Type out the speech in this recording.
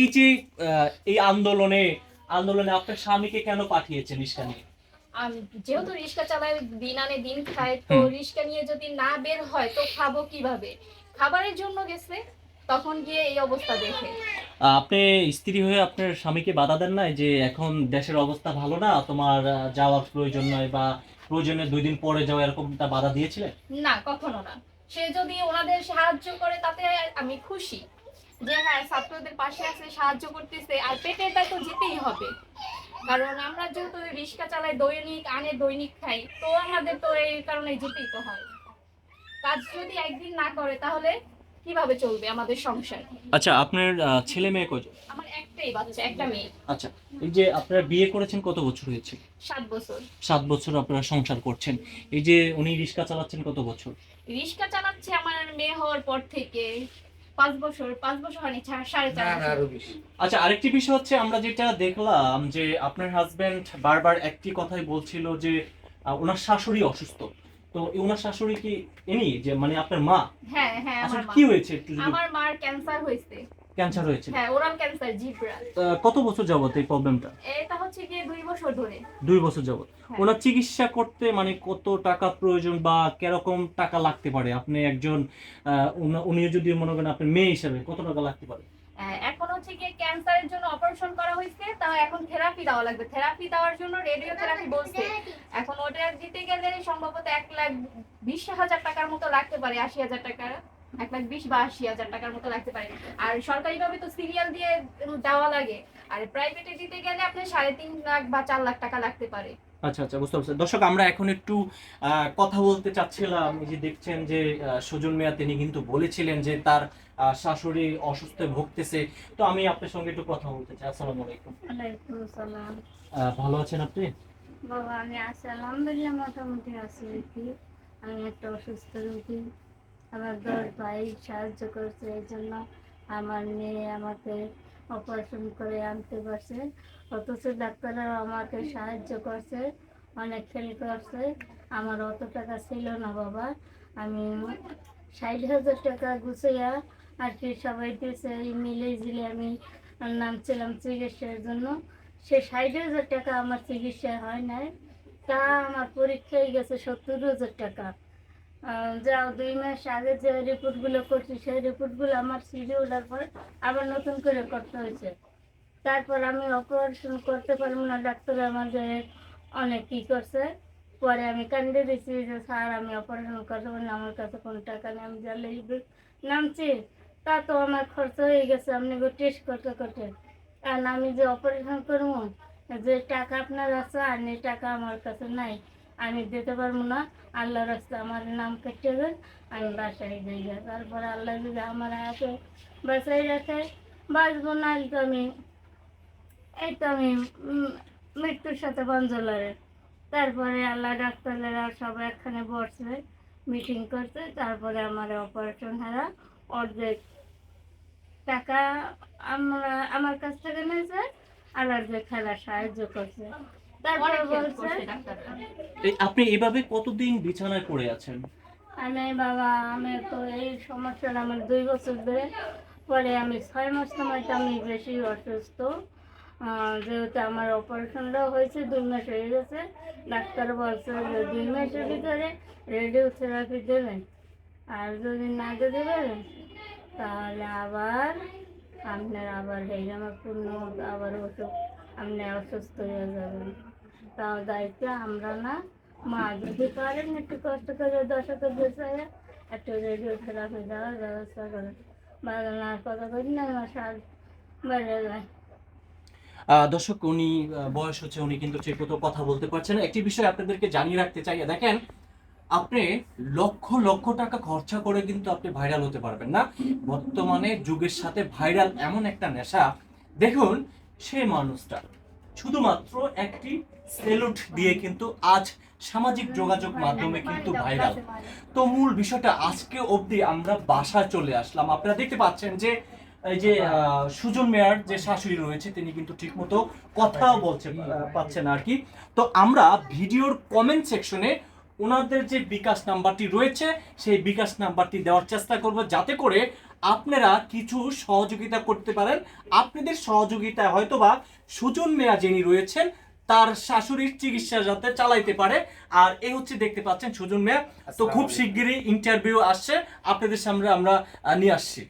এই যে এই আন্দোলনে আন্দোলনে আপনার স্বামীকে কেন পাঠিয়েছেন রিস্কা নিয়ে? যেহেতু রিক্সা চালাই দিন আনে দিন খায় তো। রিক্সা নিয়ে যদি না বের হয় তো খাব কীভাবে? খাবারের জন্য গেছে তখন গিয়ে এই অবস্থা দেখে। আপনি স্ত্রী হয়ে আপনার স্বামীকে বাধা দেন না যে এখন দেশের অবস্থা ভালো না তোমার যাওয়ার প্রয়োজন নয় বা প্রয়োজনে দুই দিন পরে যাওয়া এরকমটা বাধা দিয়েছিলেন? না কখনো না। সে যদি ওনাদের সাহায্য করে তাতে আমি খুশি। যে হ্যাঁ ছাত্রদের পাশে আছে সাহায্য করতেছে আর পেটের দায় তো যেতেই হবে। কারণ আমরা যেহেতু রিক্সা চালাই দৈনিক আনে দৈনিক খাই তো আমাদের তো এই কারণে যেতেই তো হয়। কাজ যদি একদিন না করে তাহলে কীভাবে চলবে আমাদের সংসার? আচ্ছা আপনার ছেলে মেয়ে কজন? আমার একটাই বাচ্চা একটা মেয়ে। আচ্ছা এই যে আপনারা বিয়ে করেছেন কত বছর হয়েছে? সাত বছর। সাত বছর আপনারা সংসার করছেন। এই যে উনি রিক্সা চালাচ্ছেন কত বছর? রিক্সা চালাচ্ছে আমার মেয়ে হওয়ার পর থেকে। পাঁচ বছর পাঁচ বছর হয়নি সাড়ে চার আচ্ছা আরেকটি বিষয় হচ্ছে আমরা যেটা দেখলাম যে আপনার হাজবেন্ড বারবার একটি কথাই বলছিল যে ওনার শাশুড়ি অসুস্থ। তো ওনার শাশুড়ি কি ইনি যে মানে আপনার মা? হ্যাঁ হ্যাঁ আচ্ছা আমার কি হয়েছে? আমার মার ক্যান্সার হয়েছে। ক্যান্সার হয়েছে হ্যাঁ ওরাল ক্যান্সার জিব্রা কত বছর যাবত এই প্রবলেমটা? এটা হচ্ছে গিয়ে দুই বছর ধরে। দুই বছর যাবত। হ্যাঁ। ওনার চিকিৎসা করতে মানে কত টাকা প্রয়োজন বা কীরকম টাকা লাগতে পারে? আপনি একজন আহ, উনা- উনি যদি মনে করেন আপনার মেয়ে হিসেবে কত টাকা লাগতে পারে? আহ, এখন হচ্ছে গিয়ে ক্যান্সারের জন্য অপারেশন করা হয়েছে তা এখন থেরাপি দেওয়া লাগবে। থেরাপি দেওয়ার জন্য রেডিও থেরাপি বলছে। এখন ওটা দিতে গেলে সম্ভবত এক লাখ বিশ হাজার টাকার মতো লাগতে পারে আশি হাজার টাকা এক লাখ বিশ বা আশি হাজার টাকার মতো লাগতে পারে। আর সরকারিভাবে তো সিরিয়াল দিয়ে দেওয়া লাগে। আর প্রাইভেটে দিতে গেলে আপনার সাড়ে তিন লাখ বা চার লাখ টাকা লাগতে পারে। আচ্ছা আচ্ছা বুঝতে পারছি। দর্শক আমরা এখন একটু আহ, কথা বলতে চাচ্ছিলাম। যে দেখছেন যে সুজন মিয়া তিনি কিন্তু বলেছিলেন যে তার আহ, শাশুড়ি অসুস্থ ভুগতেছে। তো আমি আপনার সঙ্গে একটু কথা বলতে চাই। আসসালামু আলাইকুম। আসসালাম। আহ, ভালো আছেন আপনি? বাবা আমি আছি। আলহামদুলিল্লাহ মোটামুটি আছি আমি একটা অসুস্থ রোগী। আমার দশ ভাই সাহায্য করছে, এই জন্য আমার মেয়ে আমাকে অপারেশন করে আনতে পারছে। অথচ ডাক্তাররাও আমাকে সাহায্য করছে, অনেক খেল করছে। আমার অত টাকা ছিল না বাবা। আমি ষাট হাজার টাকা গুছিয়া আর কি সবাই দিয়েছে মিলে জিলে আমি নামছিলাম চিকিৎসার জন্য। সে ষাট হাজার টাকা আমার চিকিৎসা হয় নাই। তা আমার পরীক্ষায় গেছে সত্তর হাজার টাকা। যাও, দুই মাস আগে যে রিপোর্টগুলো করছি, সেই রিপোর্টগুলো আমার সিডি ওঠার পরে আবার নতুন করে করতে হয়েছে। তারপর আমি অপারেশন করতে পারব না ডাক্তার আমাদের অনেক কী করছে। পরে আমি কান্দে দিয়েছি যে, স্যার, আমি অপারেশন করতে পারি না, আমার কাছে কোনো টাকা নেই, আমি জানলে নামছি। তা তো আমার খরচ হয়ে গেছে, আপনি টেস্ট করতে করতে। কারণ আমি যে অপারেশন করব, যে টাকা আপনার আছে, আর টাকা আমার কাছে নাই। আমি দিতে পারব না। আল্লাহ রাস্তা আমার নাম কেটে দেন, আমি বাসায় যাই। তারপরে আল্লাহ যদি আমার হাতে বাসায় রাখে, বাঁচবো না, এই তো আমি, এই তো আমি মৃত্যুর সাথে বঞ্জলারে তারপরে আল্লাহ ডাক্তারেরা সব একখানে বসছে মিটিং করছে তারপরে আমার অপারেশন হারা, অর্ধেক টাকা আমরা, আমার কাছ থেকে নিয়েছে, আর অর্ধেক খেলা সাহায্য করছে। তারপরে বলছে এই আপনি এভাবে কতদিন বিছানায় পড়ে আছেন? আমি বাবা আমি তো এই সমস্যাটা আমার দুই বছর ধরে পরে আমি ছয় মাস সময়টা আমি বেশি অসুস্থ। যেহেতু আমার অপারেশনটাও হয়েছে দুই মাস হয়ে গেছে। ডাক্তার বলছে যে দুই মাসের ভিতরে রেডিও থেরাপি দেবেন। আর যদি না দিতে পারেন তাহলে আবার আপনার আবার এই আমার পূর্ণ মতো আবার ওষুধ আপনি অসুস্থ হয়ে যাবেন। তাও দায়িত্ব আমরা না, মা যদি পারেন একটু কষ্ট করে দশকে বেঁচে একটু রেডিও থেরাপি দেওয়ার ব্যবস্থা করে বাগানার কথা করি না, আমার সার বেড়ে যায়। দর্শক, উনি বয়স হচ্ছে, উনি কিন্তু ঠিক মতো কথা বলতে পারছেন একটি বিষয় আপনাদেরকে জানিয়ে রাখতে চাই, দেখেন আপনি লক্ষ লক্ষ টাকা খরচা করে কিন্তু আপনি ভাইরাল হতে পারবেন না। বর্তমানে যুগের সাথে ভাইরাল এমন একটা নেশা। দেখুন সে মানুষটা শুধুমাত্র একটি সেলুট দিয়ে কিন্তু আজ সামাজিক যোগাযোগ মাধ্যমে কিন্তু ভাইরাল তো মূল বিষয়টা আজকে অবধি আমরা বাসায় চলে আসলাম। আপনারা দেখতে পাচ্ছেন যে এই যে সুজন মেয়ার যে শাশুড়ি রয়েছে তিনি কিন্তু ঠিকমতো কথাও বলছে আহ, পাচ্ছেন আর কি। তো আমরা ভিডিওর কমেন্ট সেকশনে ওনাদের যে বিকাশ নাম্বারটি রয়েছে সেই বিকাশ নাম্বারটি দেওয়ার চেষ্টা করব যাতে করে আপনারা কিছু সহযোগিতা করতে পারেন। আপনাদের সহযোগিতায় হয়তোবা সুজন মেয়া যিনি রয়েছেন তার শাশুড়ির চিকিৎসা যাতে চালাইতে পারে। আর এই হচ্ছে দেখতে পাচ্ছেন সুজন মেয়া। তো খুব শিগগিরই ইন্টারভিউ আসছে। আপনাদের সামনে আমরা নিয়ে আসছি।